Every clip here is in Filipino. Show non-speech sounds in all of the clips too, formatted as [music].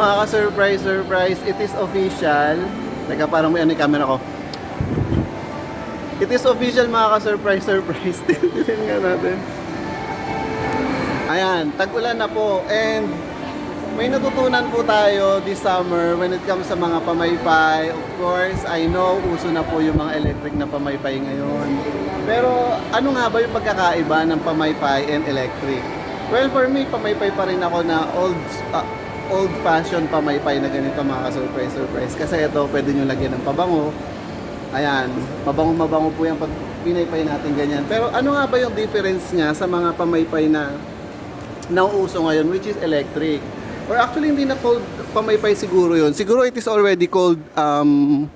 mga ka-surprise, surprise, it is official. Teka, parang may ano yung camera ko. It is official mga ka-surprise, surprise. [laughs] Tingnan nga natin. Ayan, tag-ulan na po. And may natutunan po tayo this summer when it comes sa mga pamaypay. Of course, I know, uso na po yung mga electric na pamaypay ngayon. Pero ano nga ba yung pagkakaiba ng pamaypay and electric? Well, for me, pamaypay pa rin ako na old ah, old-fashioned pamaypay na ganito mga ka-surprise surprise. Kasi ito, pwede nyo lagyan ng pabango. Ayan, mabango-mabango po yan pag pinaypay natin ganyan. Pero ano nga ba yung difference niya sa mga pamaypay na nauuso ngayon, which is electric? Or actually, hindi na called pamaypay siguro yun. Siguro it is already called um,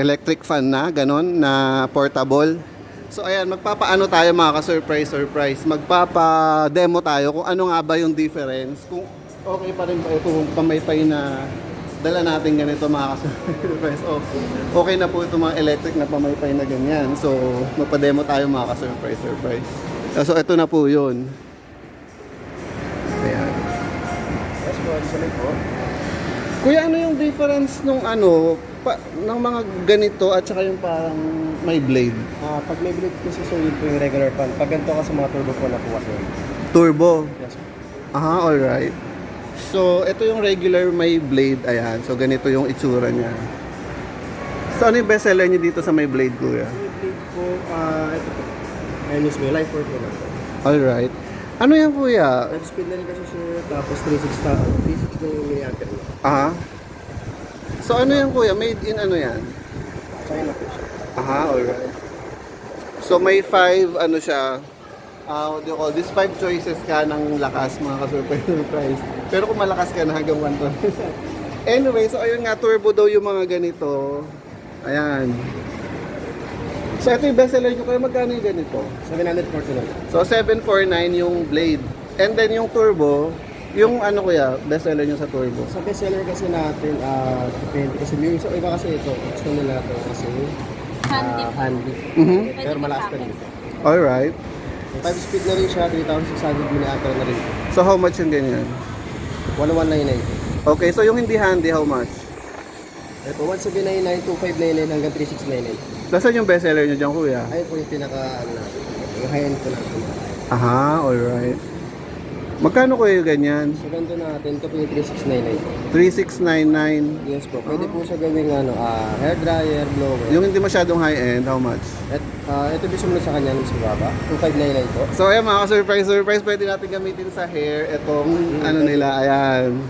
electric fan na, ganon, na portable. So ayan, magpapaano tayo mga ka-surprise, surprise. Magpapa-demo tayo kung ano nga ba yung difference. Kung okay pa rin ba itong pamaypay na dala natin ganito mga [laughs] ka-surprise. O, okay na po itong mga electric na pamaypay na ganyan. So, magpa-demo tayo mga ka-surprise, surprise. So, ito na po yun. Ayan. Yes po, sorry po. Kuya, ano yung difference nung ano, pa, ng mga ganito at saka yung parang may blade? Ah, pag may blade kasi sir, yun po yung regular fan. Pag ganito kasi mga turbo fan na po kasi. Turbo. Yes po. Aha, alright. So, ito yung regular may blade. Ayan. So, ganito yung itsura niya. So, ano yung bestseller niyo dito sa may blade, kuya? Yung blade po, ah, ito po. Ayan yung life work na po. Alright. Ano yan, kuya? Top speed na rin kasi sir, tapos 360 ta- 360 na yung milliampere niya. Aha. So, ano yan, kuya? Made in ano yan? China po siya. Aha, alright. So, may five, ano siya, ah what do you call this? Five choices ka ng lakas, mga ka-surprise surprise. Pero kung malakas ka na hanggang 1 ton. [laughs] anyway, so ayun nga, turbo daw yung mga ganito. Ayan. So, ito yung bestseller nyo. Kaya magkano yung ganito? 740 na. So, 749 yung blade. And then yung turbo, yung ano kuya, bestseller nyo sa turbo. Sa bestseller kasi natin, ah, depende kasi yung isa iba kasi ito, gusto nila ito kasi Handy. ah, handy. Mhm. Pero malakas pa rin ito. Alright. 5 speed na rin siya, 3,600 milliampere na rin. So, how much yung ganyan? 1199. Okay, so yung hindi handy, how much? Ito, 1799, 2599 hanggang 3699. Nasaan yung bestseller nyo dyan, kuya? Ayun po yung pinaka, ano yung high-end po natin. Aha, alright. Magkano ko yung ganyan? So, ganito natin, ito po yung 3699. 3699. Yes po, pwede po siya gawing ano, ah, hair dryer, blower. Yung hindi masyadong high-end, how much? At, ah, ito po sumunod sa kanya, mas mababa. 2599 po. So ayan mga surprise surprise pwede natin gamitin sa hair itong ano nila, ayan.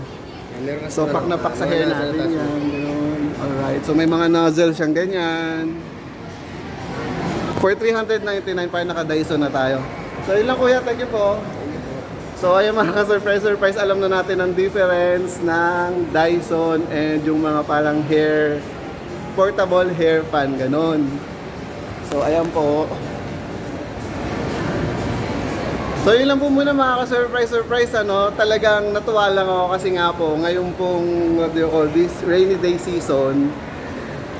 Meron na So sila, pak na pak sa ah, hair meron na natin yan. Ganun. Alright, so may mga nozzle siyang ganyan. For 399 pa naka-Dyson na tayo. So yun lang kuya, thank you po. So ayun mga ka-surprise surprise, alam na natin ang difference ng Dyson and yung mga parang hair portable hair fan ganon. So ayan po. So yun lang po muna mga ka-surprise surprise ano, talagang natuwa lang ako kasi nga po ngayon pong what do call this rainy day season.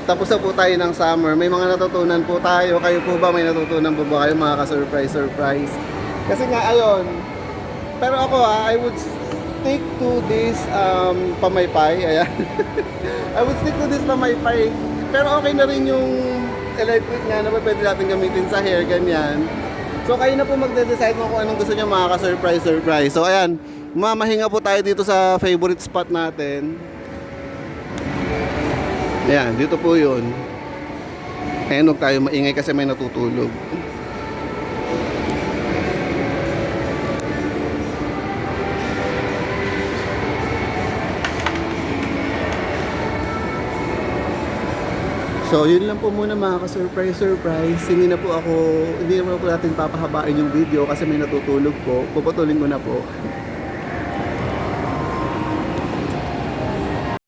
Tapos na po tayo ng summer. May mga natutunan po tayo. Kayo po ba may natutunan po ba kayo mga ka-surprise surprise? Kasi nga ayon. Pero ako ha, I would stick to this um, pamaypay. Ayan. [laughs] I would stick to this pamaypay. Pero okay na rin yung electric nga na pwede natin gamitin sa hair, ganyan. So kayo na po magde-decide mo kung anong gusto niyo mga ka-surprise surprise. So ayan, mamahinga po tayo dito sa favorite spot natin. Ayan, dito po yun. Huwag tayo maingay kasi may natutulog. So, yun lang po muna mga ka-surprise, surprise. Hindi na po ako, hindi na po natin papahabain yung video kasi may natutulog po. Puputulin ko na po.